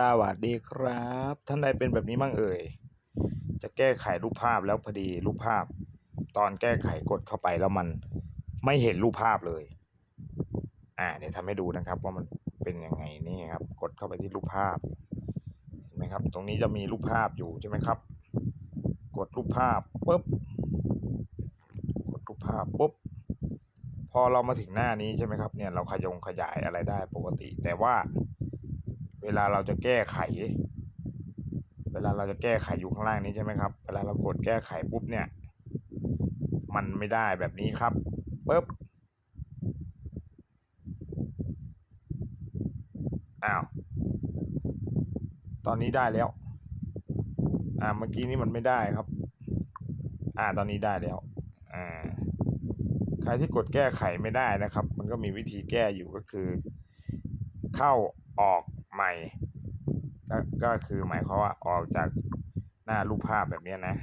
สวัสดีครับ ท่านใดเป็นแบบนี้บ้างเอ่ย จะแก้ไขรูปภาพแล้วพอดีรูปภาพ ตอนแก้ไขกดเข้าไปแล้วมันไม่เห็นรูปภาพเลย อ่าเดี๋ยวทำให้ดูนะครับว่ามันเป็นยังไงนี่ครับ กดเข้าไปที่รูปภาพเห็นไหมครับ ตรงนี้จะมีรูปภาพอยู่ใช่ไหมครับ กดรูปภาพปุ๊บกดรูปภาพปุ๊บพอเรามาถึงหน้านี้ใช่ไหมครับเนี่ยเราขยงขยายอะไรได้ปกติ แต่ว่า เวลาเราจะแก้ไข เวลาเราจะแก้ไขอยู่ข้างล่างนี้ใช่ไหมครับ เวลาเรากดแก้ไขปุ๊บเนี่ย มันไม่ได้แบบนี้ครับปุ๊บอ้าวตอนนี้ได้แล้ว อ่า เมื่อกี้นี้มันไม่ได้ครับ อ่า ตอนนี้ได้แล้ว อ่า ใครที่กดแก้ไขไม่ได้นะครับ มันก็มีวิธีแก้อยู่ก็คือ เข้าออก ใหม่ก็ก็คือหมายความว่าออกจากหน้ารูปภาพแบบนี้นะ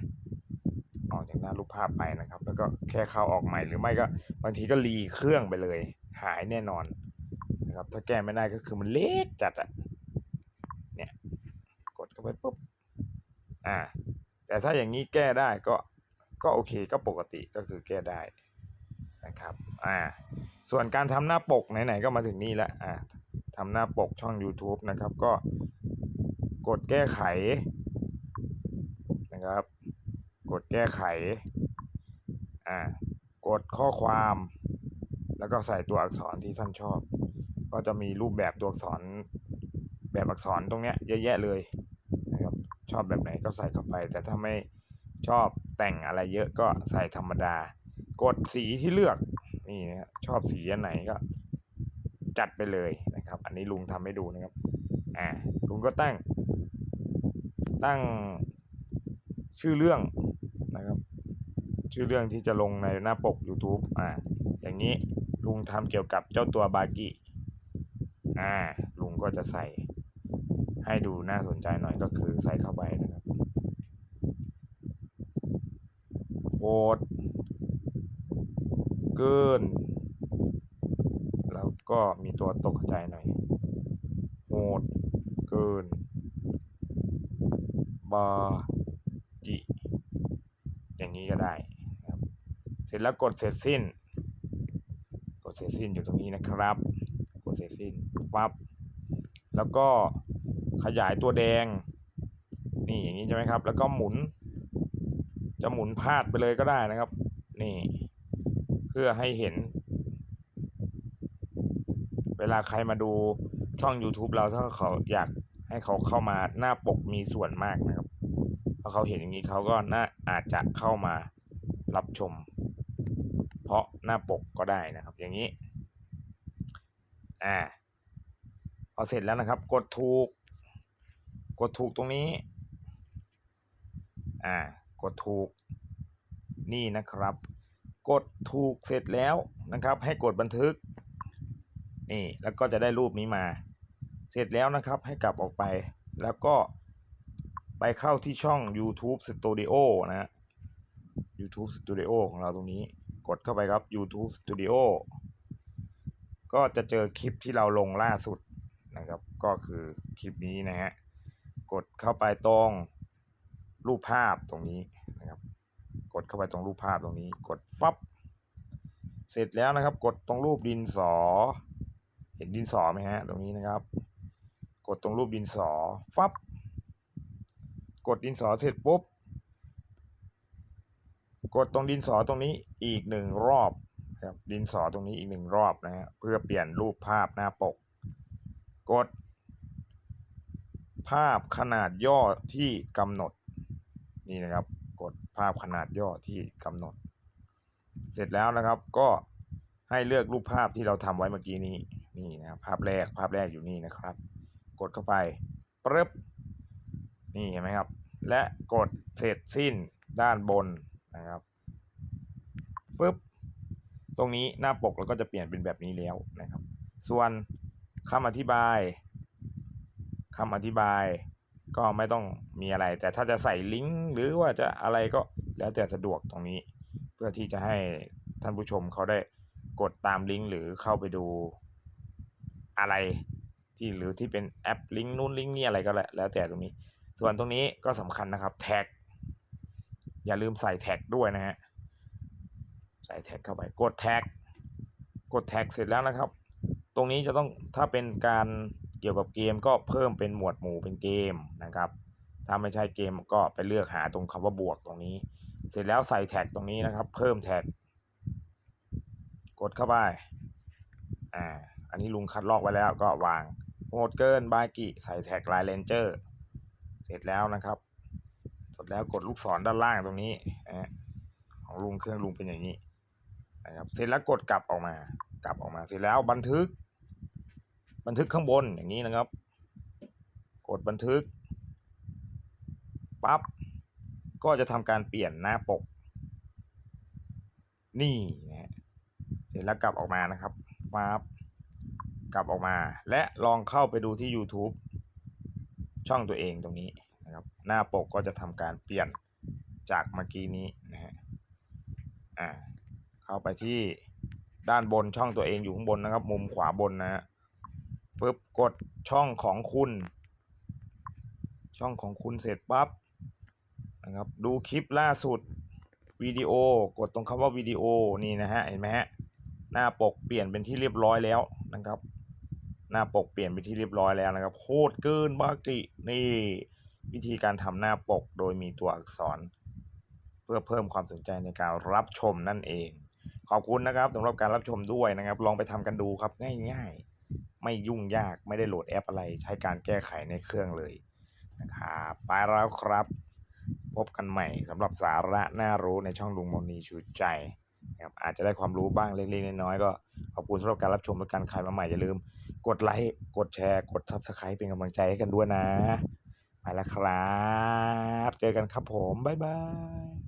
ออกจากหน้ารูปภาพไปนะครับ แล้วก็แค่เข้าออกใหม่หรือไม่ก็บางทีก็รีเครื่องไปเลย หายแน่นอนนะครับ ถ้าแก้ไม่ได้ก็คือมันเล็กจัดอะเนี่ยกดเข้าไปปุ๊บอ่า แต่ถ้าอย่างนี้แก้ได้ก็ก็โอเคก็ปกติก็คือแก้ได้นะครับ อ่า ส่วนการทำหน้าปกไหนๆก็มาถึงนี่แล้วอ่า ทำหน้าปกช่อง YouTube นะครับ ก็กดแก้ไขนะครับ กดแก้ไขอ่ากดข้อความ แล้วก็ใส่ตัวอักษรที่ท่านชอบ ก็จะมีรูปแบบตัวอักษรแบบอักษรตรงเนี้ยเยอะแยะเลยนะครับชอบแบบไหนก็ใส่เข้าไป แต่ถ้าไม่ชอบแต่งอะไรเยอะก็ใส่ธรรมดา กดสีที่เลือกนี่นะครับชอบสีอันไหนก็จัดไปเลย นะครับ อันนี้ลุงทำให้ดูนะครับ อ่า ลุงก็ตั้ง ตั้งชื่อเรื่องนะครับ ชื่อเรื่องที่จะลงในหน้าปก YouTube อ่า อย่างนี้ลุงทำเกี่ยวกับเจ้าตัวบากิอ่า ลุงก็จะใส่ให้ดูน่าสนใจหน่อยก็คือใส่เข้าไปนะครับโหดเกิน ก็มีตัวตกใจหน่อยโหดเกิน บาจิ อย่างนี้ก็ได้ครับ เสร็จแล้วกดเสร็จสิ้น กดเสร็จสิ้นอยู่ตรงนี้นะครับ กดเสร็จสิ้นปั๊บแล้วก็ขยายตัวแดง นี่อย่างนี้ใช่ไหมครับ แล้วก็หมุน จะหมุนพาดไปเลยก็ได้นะครับ นี่ เพื่อให้เห็น วลาใครมาดูช่อง YouTube เราถ้าเขาอยากให้เขาเข้ามาหน้าปกมีส่วนมากนะครับพอเขาเห็นอย่างนี้เขาก็น่าอาจจะเข้ามารับชม เพราะหน้าปกก็ได้นะครับ อย่างนี้ อ่าพอเสร็จแล้วนะครับ กดถูก กดถูกตรงนี้ อ่า กดถูก นี่นะครับ กดถูกเสร็จแล้วนะครับ ให้กดบันทึก นี่แล้วก็จะได้รูปนี้มา เสร็จแล้วนะครับให้กลับออกไปแล้วก็ไปเข้าที่ช่อง YouTube Studio นะ YouTube Studio ของเราตรงนี้กดเข้าไปครับ YouTube Studio ก็จะเจอคลิปที่เราลงล่าสุดนะครับ ก็คือคลิปนี้นะฮะ กดเข้าไปตรงรูปภาพตรงนี้นะครับ กดเข้าไปตรงรูปภาพตรงนี้ กดฟับ เสร็จแล้วนะครับ กดตรงรูปดินสอ ห็นดินสอไหมฮะ ตรงนี้นะครับ กดตรงรูปดินสอฟับ กดดินสอเสร็จปุ๊บ กดตรงดินสอตรงนี้อีกหนึ่งรอบครับดินสอตรงนี้อีกหนึ่งรอบนะฮะเพื่อเปลี่ยนรูปภาพหน้าปก กด ภาพขนาดย่อที่กำหนดนี่นะครับ กดภาพขนาดย่อที่กำหนด เสร็จแล้วนะครับก็ให้เลือกรูปภาพที่เราทำไว้เมื่อกี้นี้ นี่นะครับภาพแรกภาพแรกอยู่นี่นะครับ กดเข้าไปปึ๊บนี่เห็นไหมครับ และกดเสร็จสิ้นด้านบนนะครับปึ๊บตรงนี้หน้าปกเราก็จะเปลี่ยนเป็นแบบนี้แล้วนะครับ ส่วนคำอธิบายคำอธิบายก็ไม่ต้องมีอะไร แต่ถ้าจะใส่ลิงก์หรือว่าจะอะไรก็แล้วแต่สะดวกตรงนี้ เพื่อที่จะให้ท่านผู้ชมเขาได้กดตามลิงก์หรือเข้าไปดู อะไรที่หรือที่เป็นแอปลิงก์นู้นลิงก์นี่อะไรก็แล้วแล้วแต่ตรงนี้ ส่วนตรงนี้ก็สำคัญนะครับแท็ก อย่าลืมใส่แท็กด้วยนะฮะใส่แท็กเข้าไปกดแท็ก กดแท็กเสร็จแล้วนะครับ ตรงนี้จะต้องถ้าเป็นการเกี่ยวกับเกมก็เพิ่มเป็นหมวดหมู่เป็นเกมนะครับ ถ้าไม่ใช่เกมก็ไปเลือกหาตรงคำว่าบวกตรงนี้ เสร็จแล้วใส่แท็กตรงนี้นะครับ เพิ่มแท็ก กดเข้าไปอ่า อันนี้ลุงคัดลอกไว้แล้วก็วางโหมดเกินบากิใส่แท็กลายเลนเจอร์เสร็จแล้วนะครับเสร็จแล้วกดลูกศรด้านล่างตรงนี้นะฮะของลุงเครื่องลุงเป็นอย่างนี้นะครับ เสร็จแล้วกดกลับออกมา กลับออกมาเสร็จแล้วบันทึก บันทึกข้างบนอย่างนี้นะครับ กดบันทึกปั๊บก็จะทำการเปลี่ยนหน้าปก นี่นะฮะเสร็จแล้วกลับออกมานะครับปั๊บ กลับออกมา และลองเข้าไปดูที่ YouTube ช่องตัวเองตรงนี้นะครับ หน้าปกก็จะทำการเปลี่ยนจากเมื่อกี้นี้นะฮะอ่าเข้าไปที่ด้านบนช่องตัวเองอยู่ข้างบนนะครับ มุมขวาบนนะฮะปึ๊บกดช่องของคุณ ช่องของคุณเสร็จปั๊บนะครับ ดูคลิปล่าสุดวิดีโอกดตรงคำว่าวิดีโอนี่นะฮะเห็นไหมฮะหน้าปกเปลี่ยนเป็นที่เรียบร้อยแล้วนะครับ หน้าปกเปลี่ยนเป็นที่เรียบร้อยแล้วนะครับ โคตรเกินบากินี่วิธีการทำหน้าปกโดยมีตัวอักษร เพื่อเพิ่มความสนใจในการรับชมนั่นเอง ขอบคุณนะครับสำหรับการรับชมด้วยนะครับ ลองไปทำกันดูครับง่ายๆ ไม่ยุ่งยากไม่ได้โหลดแอปอะไร ใช้การแก้ไขในเครื่องเลยนะครับไปแล้วครับ พบกันใหม่สำหรับสาระน่ารู้ในช่องลุงมนีชูใจนะครับอาจจะได้ความรู้บ้างเล็กๆน้อยๆก็ขอบคุณสำหรับการรับชมและการใครมาใหม่อย่าลืม กดไลค์กดแชร์ กดทับสไครป์เป็นกำลังใจให้กันด้วยนะ ไปแล้วครับ เจอกันครับผม บ๊ายบาย